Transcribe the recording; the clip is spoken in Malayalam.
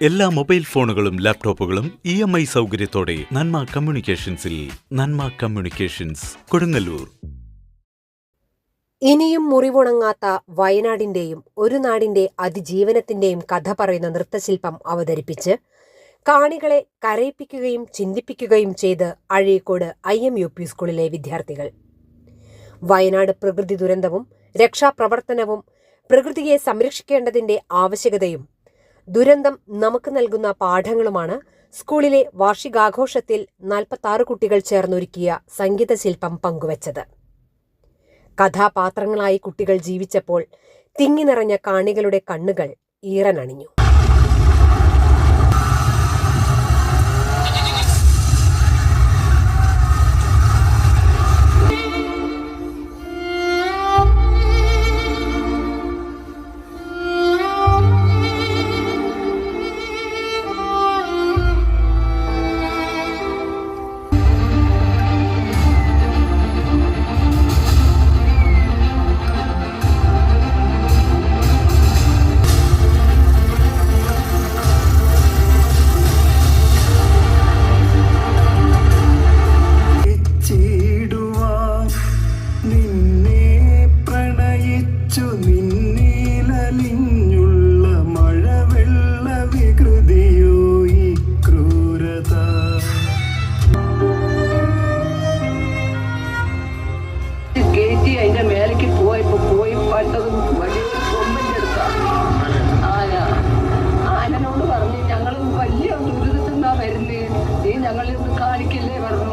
എല്ലാ മൊബൈൽ ഫോണുകളും ലാപ്ടോപ്പുകളും ഇ എം ഐ സൗകര്യത്തോടെ നന്മ കമ്മ്യൂണിക്കേഷൻസിൽ നന്മ കമ്മ്യൂണിക്കേഷൻസ് കൊടുങ്ങല്ലൂർ. ഇനിയും മുറിവുണങ്ങാത്ത വയനാടിന്റെയും ഒരു നാടിന്റെ അതിജീവനത്തിന്റെയും കഥ പറയുന്ന നൃത്തശില്പം അവതരിപ്പിച്ച് കാണികളെ കരയിപ്പിക്കുകയും ചിന്തിപ്പിക്കുകയും ചെയ്ത് Azhikode I M U P സ്കൂളിലെ വിദ്യാർത്ഥികൾ. വയനാട് പ്രകൃതി ദുരന്തവും രക്ഷാപ്രവർത്തനവും പ്രകൃതിയെ സംരക്ഷിക്കേണ്ടതിന്റെ ആവശ്യകതയും ദുരന്തം നമുക്ക് നൽകുന്ന പാഠങ്ങളുമാണ്. സ്കൂളിലെ വാർഷികാഘോഷത്തിൽ നാൽപ്പത്തി കുട്ടികൾ ചേർന്നൊരുക്കിയ സംഗീതശില്പം പങ്കുവച്ചത്. കഥാപാത്രങ്ങളായി കുട്ടികൾ ജീവിച്ചപ്പോൾ തിങ്ങി നിറഞ്ഞ കാണികളുടെ കണ്ണുകൾ ഈറനണിഞ്ഞു. കയറ്റി അതിന്റെ മേലേക്ക് പോയപ്പോ പോയി പണ്ടതും വലിയ ആന ആനനോട് പറഞ്ഞു ഞങ്ങൾ വലിയ ദുരിതത്തിൽ നിന്നാ വരുന്നത് നീ ഞങ്ങൾ കാണിക്കില്ലേ? പറഞ്ഞു.